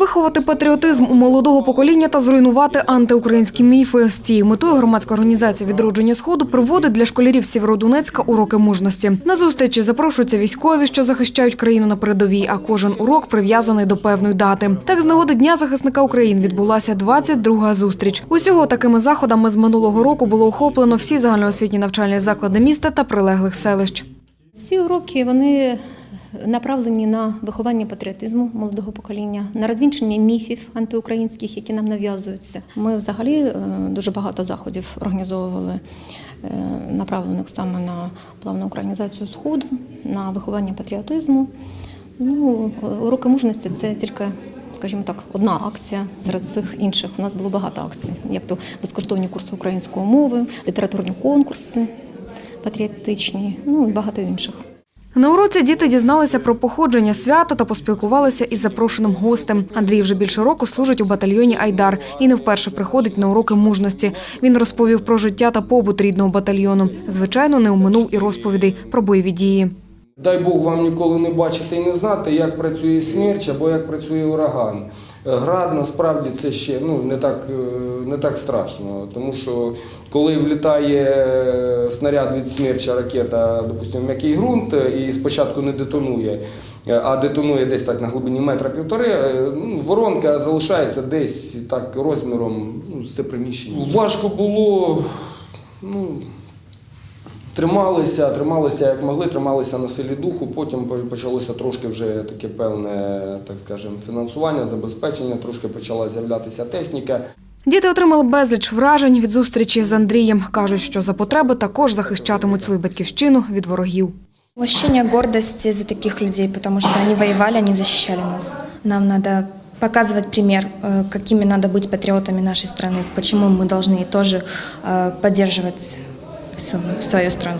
Виховати патріотизм у молодого покоління та зруйнувати антиукраїнські міфи. З цією метою громадська організація відродження сходу проводить для школярів Сєвєродонецька уроки мужності. На зустрічі запрошуються військові, що захищають країну на передовій. А кожен урок прив'язаний до певної дати. Так з нагоди Дня захисника України відбулася 22-га зустріч. Усього такими заходами з минулого року було охоплено всі загальноосвітні навчальні заклади міста та прилеглих селищ. Ці уроки вони направлені на виховання патріотизму молодого покоління, на розвінчення міфів антиукраїнських, які нам нав'язуються. Ми взагалі е, дуже багато заходів організовували, е, направлених саме на плавну українізацію сходу, на виховання патріотизму. Ну, уроки мужності це тільки. Скажімо так, одна акція серед цих інших. У нас було багато акцій, як то безкоштовні курси української мови, літературні конкурси патріотичні, ну і багато інших. На уроці діти дізналися про походження свята та поспілкувалися із запрошеним гостем. Андрій вже більше року служить у батальйоні Айдар і не вперше приходить на уроки мужності. Він розповів про життя та побут рідного батальйону. Звичайно, не оминув і розповідей про бойові дії. Дай Бог вам ніколи не бачити і не знати, як працює смерч або як працює ураган. Град насправді це ще ну, не, так, е, не так страшно, тому що коли влітає е, снаряд від смерча ракета, допустимо, м'який ґрунт е, і спочатку не детонує, а детонує десь так на глибині метра півтори, е, ну, воронка залишається десь так розміром ну, це приміщення. Важко було. Ну, Трималися, трималися як могли, трималися на силі духу. Потім почалося трошки вже таке певне, так скажемо, фінансування, забезпечення, трошки почала з'являтися техніка. Діти отримали безліч вражень від зустрічі з Андрієм. кажуть, що за потреби також захищатимуть свою батьківщину від ворогів. Ощущение гордости за таких людей, потому что они воевали, они защищали нас. Нам надо показывать пример, э, какими надо быть патриотами нашей страны, почему мы должны тоже э, поддерживать с- свою страну.